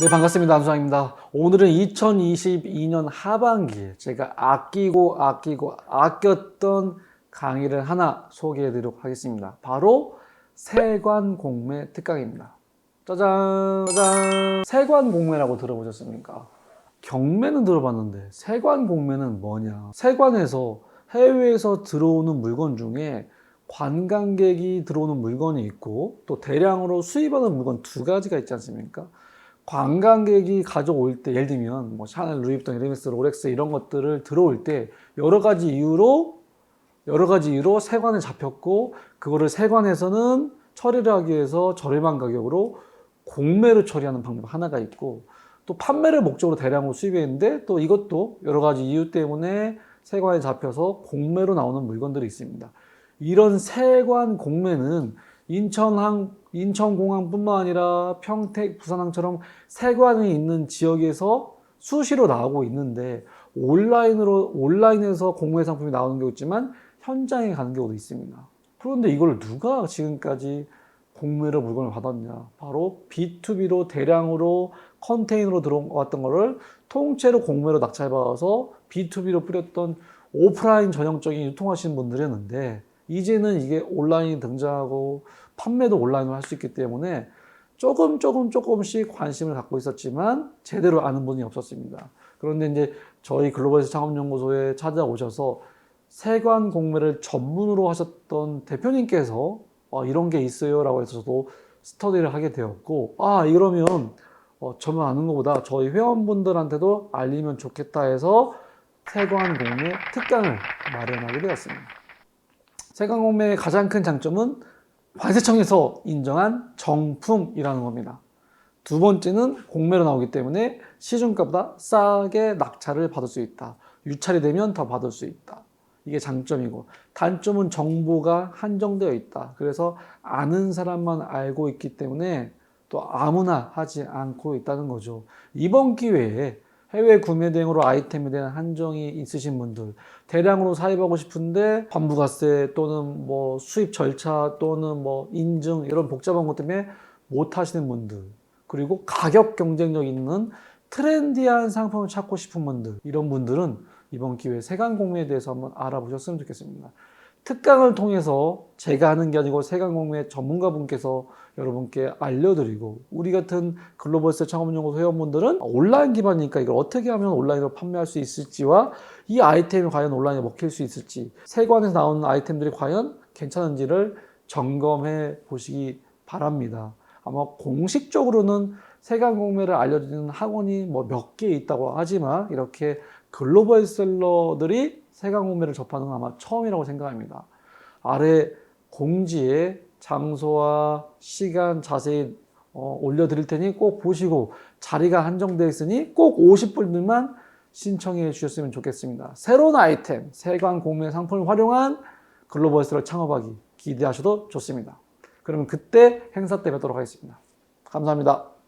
네, 반갑습니다. 안수장입니다. 오늘은 2022년 하반기에 제가 아끼고 아끼고 아꼈던 강의를 하나 소개해 드리도록 하겠습니다. 바로 세관공매 특강입니다. 짜잔, 짜잔. 세관공매라고 들어보셨습니까? 경매는 들어봤는데 세관공매는 뭐냐? 세관에서 해외에서 들어오는 물건 중에 관광객이 들어오는 물건이 있고 또 대량으로 수입하는 물건 두 가지가 있지 않습니까? 관광객이 가져올 때 예를 들면 뭐 샤넬, 루이비통, 에르메스, 롤렉스 이런 것들을 들어올 때 여러 가지 이유로 여러 가지 이유로 세관에 잡혔고 그거를 세관에서는 처리를 하기 위해서 저렴한 가격으로 공매로 처리하는 방법 하나가 있고 또 판매를 목적으로 대량으로 수입했는데 또 이것도 여러 가지 이유 때문에 세관에 잡혀서 공매로 나오는 물건들이 있습니다. 이런 세관 공매는 인천항, 인천공항뿐만 아니라 평택, 부산항처럼 세관이 있는 지역에서 수시로 나오고 있는데 온라인으로 온라인에서 공매 상품이 나오는 경우 있지만 현장에 가는 경우도 있습니다. 그런데 이걸 누가 지금까지 공매로 물건을 받았냐? 바로 B2B로 대량으로 컨테이너로 들어왔던 거를 통째로 공매로 낙찰받아서 B2B로 뿌렸던 오프라인 전형적인 유통하시는 분들이었는데 이제는 이게 온라인이 등장하고 판매도 온라인으로 할 수 있기 때문에 조금 조금 조금씩 관심을 갖고 있었지만 제대로 아는 분이 없었습니다. 그런데 이제 저희 글로벌에서 창업연구소에 찾아오셔서 세관 공매를 전문으로 하셨던 대표님께서 어, 이런 게 있어요라고 해서 저도 스터디를 하게 되었고 아 이러면 어, 저만 아는 것보다 저희 회원분들한테도 알리면 좋겠다 해서 세관 공매 특강을 마련하게 되었습니다. 세관 공매의 가장 큰 장점은 관세청에서 인정한 정품이라는 겁니다. 두 번째는 공매로 나오기 때문에 시중가보다 싸게 낙찰을 받을 수 있다. 유찰이 되면 더 받을 수 있다. 이게 장점이고 단점은 정보가 한정되어 있다. 그래서 아는 사람만 알고 있기 때문에 또 아무나 하지 않고 있다는 거죠. 이번 기회에 해외 구매 대행으로 아이템에 대한 한정이 있으신 분들, 대량으로 사입하고 싶은데 환부가세 또는 뭐 수입 절차 또는 뭐 인증 이런 복잡한 것 때문에 못 하시는 분들, 그리고 가격 경쟁력 있는 트렌디한 상품을 찾고 싶은 분들, 이런 분들은 이번 기회에 세관 공매에 대해서 한번 알아보셨으면 좋겠습니다. 특강을 통해서 제가 하는 게 아니고 세관 공매 전문가분께서 여러분께 알려드리고 우리 같은 글로벌세 창업연구소 회원분들은 온라인 기반이니까 이걸 어떻게 하면 온라인으로 판매할 수 있을지와 이 아이템이 과연 온라인에 먹힐 수 있을지 세관에서 나오는 아이템들이 과연 괜찮은지를 점검해 보시기 바랍니다. 아마 공식적으로는 세관 공매를 알려주는 학원이 뭐 몇 개 있다고 하지만 이렇게 글로벌 셀러들이 세관 공매를 접하는 건 아마 처음이라고 생각합니다. 아래 공지에 장소와 시간 자세히 어, 올려드릴 테니 꼭 보시고 자리가 한정되어 있으니 꼭 50분들만 신청해 주셨으면 좋겠습니다. 새로운 아이템, 세관 공매 상품을 활용한 글로벌 셀러 창업하기 기대하셔도 좋습니다. 그러면 그때 행사 때 뵙도록 하겠습니다. 감사합니다.